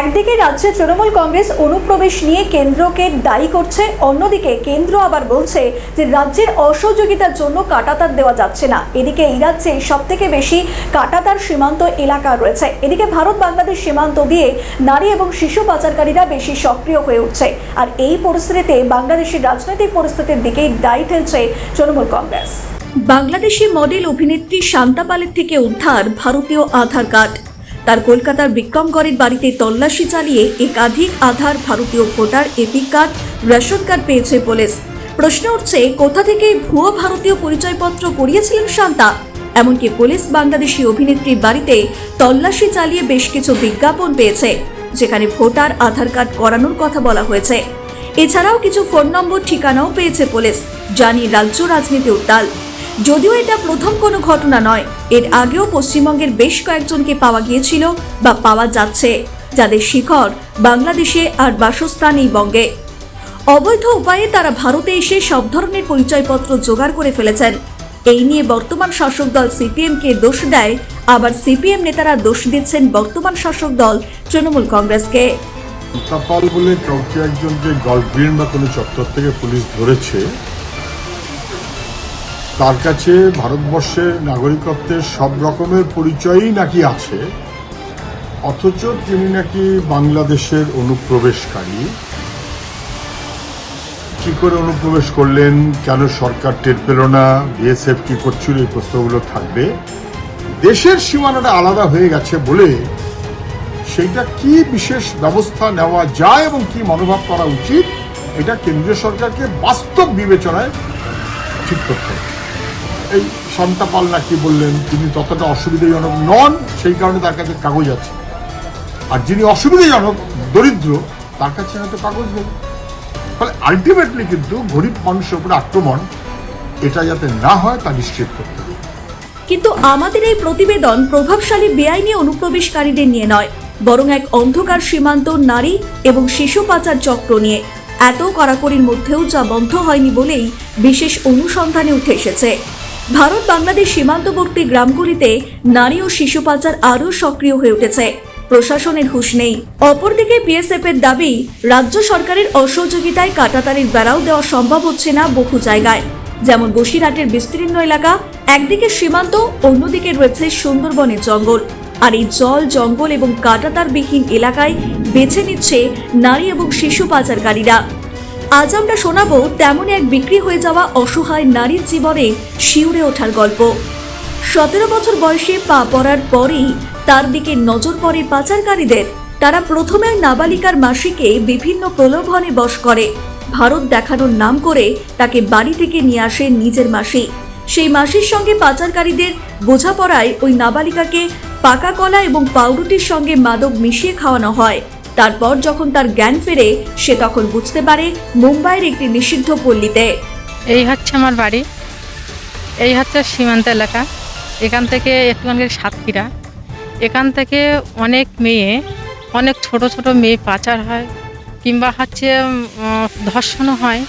একদিকে রাজ্যে তৃণমূল কংগ্রেস অনুপ্রবেশ নিয়ে কেন্দ্রকে দায়ী করছে, অন্যদিকে কেন্দ্র আবার বলছে যে রাজ্যের অসহযোগিতার জন্য কাটাতার দেওয়া যাচ্ছে না। এদিকে এই রাজ্যে সব থেকে বেশি কাটাতার সীমান্ত এলাকা রয়েছে। এদিকে ভারত বাংলাদেশ সীমান্ত দিয়ে নারী এবং শিশু পাচারকারীরা বেশি সক্রিয় হয়ে উঠছে। আর এই পরিস্থিতিতে বাংলাদেশের রাজনৈতিক পরিস্থিতির দিকেই দায়ী ঠেলছে তৃণমূল কংগ্রেস। বাংলাদেশি মডেল অভিনেত্রী শান্তা পালের থেকে উদ্ধার ভারতীয় আধার কার্ড। তার কলকাতার বিক্রমগড়ের বাড়িতে তল্লাশি চালিয়ে একাধিক আধার ভারতীয় voter EPIC card, ration card পেয়েছে পুলিশ। প্রশ্ন উঠছে, কোথা থেকে ভুয়ো ভারতীয় পরিচয়পত্র করিয়েছিলেন শান্তা? এমনকি পুলিশ বাংলাদেশি অভিনেত্রীর বাড়িতে তল্লাশি চালিয়ে বেশ কিছু বিজ্ঞাপন পেয়েছে, যেখানে ভোটার আধার কার্ড করানোর কথা বলা হয়েছে। এছাড়াও কিছু ফোন নম্বর, ঠিকানাও পেয়েছে পুলিশ জানি রাজ্য রাজনীতি উত্তাল। যদিও এটা প্রথম কোনো ঘটনা নয়, এর আগেও পশ্চিমবঙ্গের বেশ কয়েকজনকে পাওয়া গিয়েছিল বা পাওয়া যাচ্ছে, যাদের শিখর বাংলাদেশে আর বাসস্থান এই বঙ্গে। অবৈধ উপায়ে তারা ভারতে এসে সব ধরনের পরিচয়পত্র জোগাড় করে ফেলেছেন। এই নিয়ে বর্তমান শাসক দল সিপিএমকে দোষ দেয়, আবার সিপিএম নেতারা দোষ দিচ্ছেন বর্তমান শাসক দল তৃণমূল কংগ্রেসকে। তাপাল বলে কাউকে একজনকে গলগ্রিন বা কোনো চত্বর থেকে পুলিশ ধরেছে তার কাছে ভারতবর্ষের নাগরিকত্বের সব রকমের পরিচয়ই নাকি আছে, অথচ তিনি নাকি বাংলাদেশের অনুপ্রবেশকারী। কি করে অনুপ্রবেশ করলেন, কেন সরকার টের পেল না, বিএসএফ কি করছিল, এই প্রশ্নগুলো থাকবে। দেশের সীমানাটা আলাদা হয়ে গেছে বলে সেইটা কি বিশেষ ব্যবস্থা নেওয়া যায় এবং কি মনোভাব করা উচিত, এটা কেন্দ্রীয় সরকারকে বাস্তব বিবেচনায় ঠিক করতে হবে। এই শান্তাপাল নাকি বললেন তিনি ততটা অসুবিধাজনক নন, সেই কারণে তার কাছে কাগজ আছে। আর যিনি অসুবিধাজনক, দরিদ্র, তার কাছে হয়তো কাগজ নেই। ফলে আলটিমেটলি কিন্তু গরিব মানুষের উপরে আক্রমণ, এটা যাতে না হয়, তা নিশ্চিত করতে হবে। কিন্তু আমাদের এই প্রতিবেদন প্রভাবশালী বেআইনি অনুপ্রবেশকারীদের নিয়ে নয়, বরং এক অন্ধকার সীমান্ত নারী এবং শিশু পাচার চক্র নিয়ে। এত কড়াকড়ির মধ্যেও যা বন্ধ হয়নি বলেই বিশেষ অনুসন্ধানে উঠে এসেছে। ভারত বাংলাদেশ সীমান্তবর্তী গ্রামগুলিতে নারী ও শিশু পাচার আরও সক্রিয় হয়ে উঠেছে। প্রশাসনের হুঁশ নেই। অপরদিকে বিএসএফ এর দাবি, রাজ্য সরকারের অসহযোগিতায় কাটাতারের বেড়াও দেওয়া সম্ভব হচ্ছে না বহু জায়গায়। যেমন বসিরহাটের বিস্তীর্ণ এলাকা, একদিকে সীমান্ত, অন্যদিকে রয়েছে সুন্দরবনের জঙ্গল। আর এই জল, জঙ্গল এবং কাটাতারবিহীন এলাকায় বেছে নিচ্ছে নারী এবং শিশু পাচারকারীরা। আজ আমরা শোনাবো তেমন এক বিক্রি হয়ে যাওয়া অসহায় নারীর জীবনে শিউরে ওঠার গল্প। সতেরো বছর বয়সে পা পড়ার পরেই তার দিকে নজর পড়ে পাচারকারীদের। তারা প্রথমে নাবালিকার মাসিকে বিভিন্ন প্রলোভনে বশ করে। ভারত দেখানোর নাম করে তাকে বাড়ি থেকে নিয়ে আসে নিজের মাসি। সেই মাসির সঙ্গে পাচারকারীদের বোঝাপড়ায় ওই নাবালিকাকে পাকা কলা এবং পাউরুটির সঙ্গে মাদক মিশিয়ে খাওয়ানো হয়। তারপর যখন তার জ্ঞান ফেরে, সে তখন বুঝতে পারে মুম্বাইয়ের একটি নিষিদ্ধ পল্লীতে। এই হচ্ছে আমার বাড়ি। এই হচ্ছে সীমান্ত এলাকা। এখান থেকে একটুখানি সাতক্ষীরা। এখান থেকে অনেক মেয়ে, অনেক ছোট ছোট মেয়ে পাচার হয়, কিংবা হচ্ছে ধর্ষণও হয়।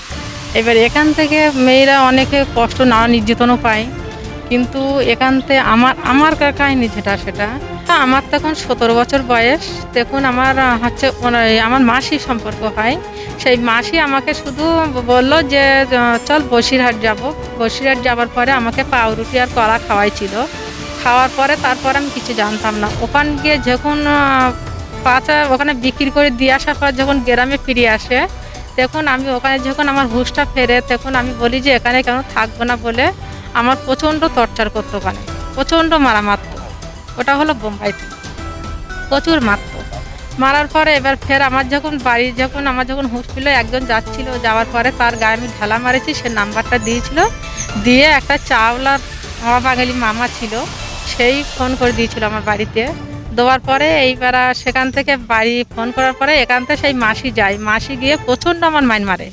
এবার এখান থেকে মেয়েরা অনেকে কষ্ট না নির্যাতনও পায়। কিন্তু এখান থেকে আমার আমার কাহিনী যেটা, সেটা তা আমার তখন সতেরো বছর বয়স। তখন আমার হচ্ছে আমার মাসি সম্পর্ক হয়। সেই মাসি আমাকে শুধু বলল যে চল বসিরহাট যাব। বসিরহাট যাওয়ার পরে আমাকে পাউরুটি আর কলা খাওয়াইছিল। খাওয়ার পরে তারপর আমি কিছু জানতাম না। ওখান গিয়ে যখন পাচা, ওখানে বিক্রি করে দিয়ে আসার পর যখন গ্রামে ফিরে আসে, তখন আমি ওখানে যখন আমার হুঁশটা ফেরে, তখন আমি বলি যে, এখানে কেন থাকব না বলে আমার প্রচণ্ড টর্চার করতো ওখানে। প্রচণ্ড মারা মারতো ওটা হলো বোম্বাইতে প্রচুর মারতো। মারার পরে এবার ফের আমার যখন বাড়ি যখন আমার যখন ছিল একজন যাচ্ছিল, যাওয়ার পরে তার গায়ে আমি ঢালা মারেছি, সে নাম্বারটা দিয়েছিল। দিয়ে একটা চাওলার আমার বাঙালি মামা ছিল, সেই ফোন করে দিয়েছিল আমার বাড়িতে। দেওয়ার পরে এইবার সেখান থেকে বাড়ি ফোন করার পরে এখান থেকে সেই মাসি যায়। মাসি গিয়ে প্রচণ্ড আমার মাইন মারে।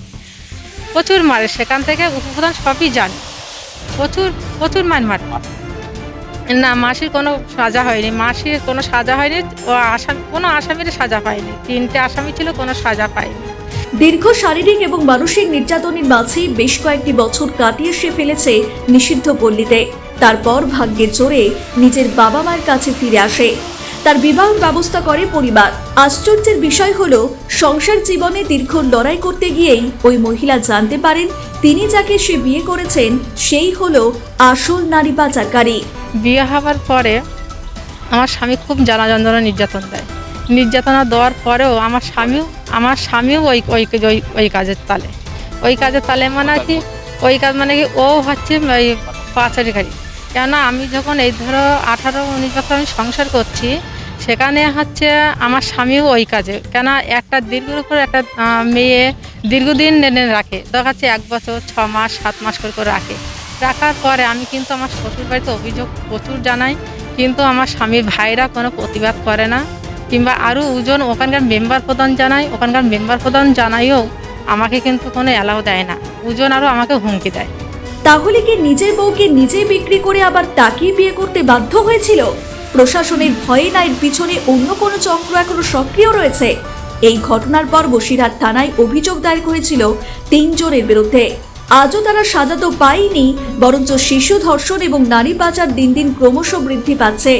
প্রচুর মারে। সেখান থেকে উপপ্রধান সবই জানে। প্রচুর প্রচুর মাইন মারে। না, মাসির কোনো সাজা হয়নি। মাসির কোনো সাজা হয়নি, ও আসামি, কোনো আসামির সাজা পায়নি। তিনটে আসামি ছিল, কোনো সাজা পায়নি। দীর্ঘ শারীরিক এবং মানসিক নির্যাতনের মাঝে বেশ কয়েকটি বছর কাটিয়ে সে ফেলেছে নিষিদ্ধ পল্লীতে তারপর ভাগ্যে জোরে নিজের বাবা মায়ের কাছে ফিরে আসে। তার বিবাহ ব্যবস্থা করে পরিবার। আশ্চর্যের বিষয় হলো, সংসার জীবনে দীর্ঘ লড়াই করতে গিয়েই ওই মহিলা জানতে পারেন, তিনি যাকে সে বিয়ে করেছেন, সেই হলো আসল নারী পাচারকারী। বিয়ে হওয়ার পরে আমার স্বামী খুব জ্বালা যন্ত্রণা নির্যাতন দেয়। নির্যাতনা দেওয়ার পরেও আমার স্বামীও আমার স্বামীও ওই ওই ওই ওই কাজের তালে। ওই কাজের তালে মানে কি, ওই কাজ মানে কি, ও হচ্ছে ওই পাচারিকারী। কেননা আমি যখন এই ধরো আঠারো, উনিশ বছর আমি সংসার করছি সেখানে হচ্ছে আমার স্বামীও ওই কাজে। কেন একটা দীর্ঘর উপর একটা মেয়ে দীর্ঘদিন নেনে রাখে। দেখা যাচ্ছে এক বছর, ছ মাস, সাত মাস করে করে রাখে। রাখার পরে আমি কিন্তু আমার শ্বশুর বাড়িতে অভিযোগ প্রচুর জানাই। কিন্তু আমার স্বামীর ভাইরা কোনো প্রতিবাদ করে না। কিংবা আরও ওজন ওখানকার মেম্বার প্রধান জানাই, ওখানকার মেম্বার প্রধান জানাইও আমাকে কিন্তু কোনো অ্যালাউ দেয় না। ওজন আরও আমাকে হুমকি দেয়। তাহলে কি নিজের বউকে নিজেই বিক্রি করে আবার তাকেই বিয়ে করতে বাধ্য হয়েছিল? প্রশাসনের ভয়ে না এর পিছনে অন্য কোনো চক্র এখনও সক্রিয় রয়েছে। এই ঘটনার পর বসিরহাট থানায় অভিযোগ দায়ের করেছিল তিনজনের বিরুদ্ধে। আজও তারা সাজা তো পায়নি, বরঞ্চ শিশু ধর্ষণ এবং নারী পাচার দিন দিন ক্রমশ বৃদ্ধি পাচ্ছে।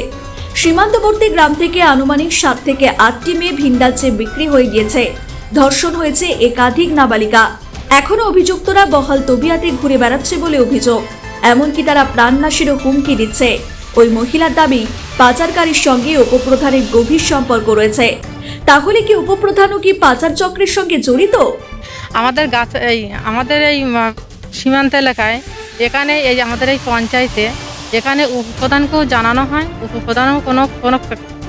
সীমান্তবর্তী গ্রাম থেকে আনুমানিক সাত থেকে আটটি মেয়ে ভিন রাজ্যে বিক্রি হয়ে গিয়েছে। ধর্ষণ হয়েছে একাধিক নাবালিকা। এখনও অভিযুক্তরা বহাল তবিয়াতে ঘুরে বেড়াচ্ছে বলে অভিযোগ। এমনকি তারা প্রাণনাশেরও হুমকি দিচ্ছে। ওই মহিলার দাবি পাচারকারীর সঙ্গে উপপ্রধানের গভীর সম্পর্ক রয়েছে। তাহলে কি উপপ্রধানও কি পাচার চক্রের সঙ্গে জড়িত? আমাদের গাছ, এই আমাদের এই সীমান্ত এলাকায় এখানে এই আমাদের এই পঞ্চায়েতে এখানে উপপ্রধানকেও জানানো হয়, উপপ্রধানও কোনো কোনো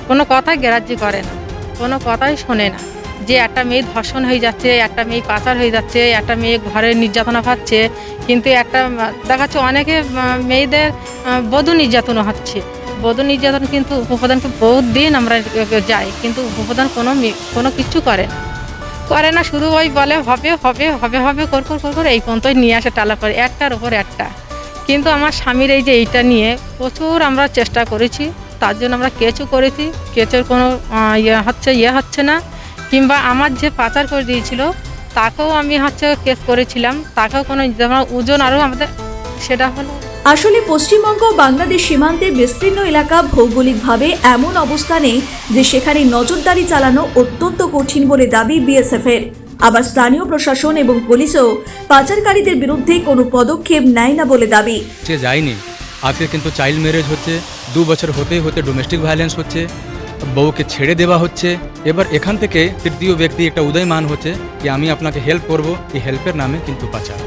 কোনো কথাই গ্রাহ্য করে না, কোনো কথাই শোনে না। যে একটা মেয়ে ধর্ষণ হয়ে যাচ্ছে একটা মেয়ে পাচার হয়ে যাচ্ছে একটা মেয়ে ঘরে নির্যাতনা পাচ্ছে কিন্তু একটা উম, দেখা যাচ্ছে অনেকে মেয়েদের বধূ নির্যাতনও হচ্ছে। বধূ নির্যাতন কিন্তু উপপ্রধানকে বহুত দিন আমরা যাই কিন্তু উপপ্রধান কোনো কোনো কিছু করে না। করে না শুধু ওই বলে হবে হবে হবে হবে কর কর কর এই পর্যন্তই নিয়ে আসে টালা করে একটার ওপর একটা। কিন্তু আমার স্বামীর এই যে এইটা নিয়ে প্রচুর আমরা চেষ্টা করেছি তার জন্য আমরা কেচও করেছি কেচের কোনো ইয়ে হচ্ছে ইয়ে হচ্ছে না। কিংবা আমার যে পাচার করে দিয়েছিল তাকেও আমি হচ্ছে কেস করেছিলাম। তাকেও কোনো যেমন ওজন আরও আমাদের সেটা হলো। আসলে পশ্চিমবঙ্গ বাংলাদেশ সীমান্তে বিস্তীর্ণ এলাকা ভৌগোলিকভাবে এমন অবস্থানে যে সেখানে নজরদারি চালানো অত্যন্ত কঠিন বলে দাবি বিএসএফ এর আবার স্থানীয় প্রশাসন এবং পুলিশও পাচারকারীদের বিরুদ্ধে কোনো পদক্ষেপ নেয় না বলে দাবি। সে যায়নি। আজকে কিন্তু চাইল্ড ম্যারেজ হচ্ছে দু বছর হতে হতে ডোমেস্টিক ভায়োলেন্স হচ্ছে। বউকে ছেড়ে দেওয়া হচ্ছে। এবার এখান থেকে তৃতীয় ব্যক্তি একটা উদয়মান হচ্ছে যে আমি আপনাকে হেল্প করব। এই হেল্পের নামে কিন্তু পাচার।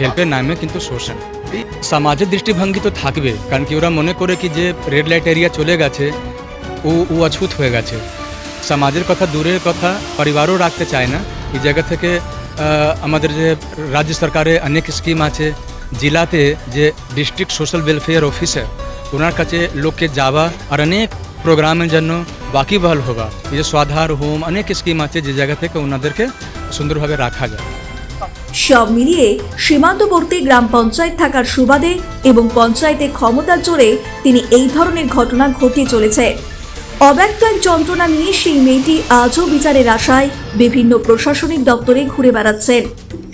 হেল্পের নামে কিন্তু শোষণ। সমাজের দৃষ্টিভঙ্গি তো থাকবে, কারণ কি ওরা মনে করে কি যে রেড লাইট এরিয়া চলে গেছে, ও ও অছুত হয়ে গেছে। সমাজের কথা, দূরের কথা, পরিবারও রাখতে চায় না। এই জায়গা থেকে আমাদের যে রাজ্য সরকারে অনেক স্কিম আছে। জেলাতে যে ডিস্ট্রিক্ট সোশ্যাল ওয়েলফেয়ার অফিসার ওনার কাছে লোককে যাওয়া আর অনেক প্রোগ্রামের জন্য বাকিবহাল হওয়া এই যে স্বাধার হোম, অনেক স্কিম আছে যে জায়গা থেকে ওনাদেরকে সুন্দরভাবে রাখা যায়। সব মিলিয়ে সীমান্তবর্তী গ্রাম পঞ্চায়েত থাকার সুবাদে এবং পঞ্চায়েতে ক্ষমতার জোরে তিনি এই ধরনের ঘটনা ঘটিয়ে চলেছে। অব্যক্ত এক যন্ত্রণা নিয়ে সেই মেয়েটি আজও বিচারের আশায় বিভিন্ন প্রশাসনিক দপ্তরে ঘুরে বেড়াচ্ছেন।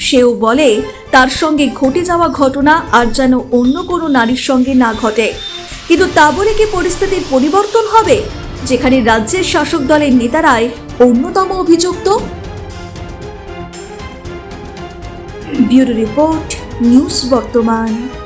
সেও বলে, তার সঙ্গে ঘটে যাওয়া ঘটনা আর যেন অন্য কোনো নারীর সঙ্গে না ঘটে। কিন্তু তা বলে কি পরিস্থিতির পরিবর্তন হবে? যেখানে রাজ্যের শাসক দলের নেতারাই অন্যতম অভিযুক্ত? ব্যুরো রিপোর্ট, নিউজ বর্তমান।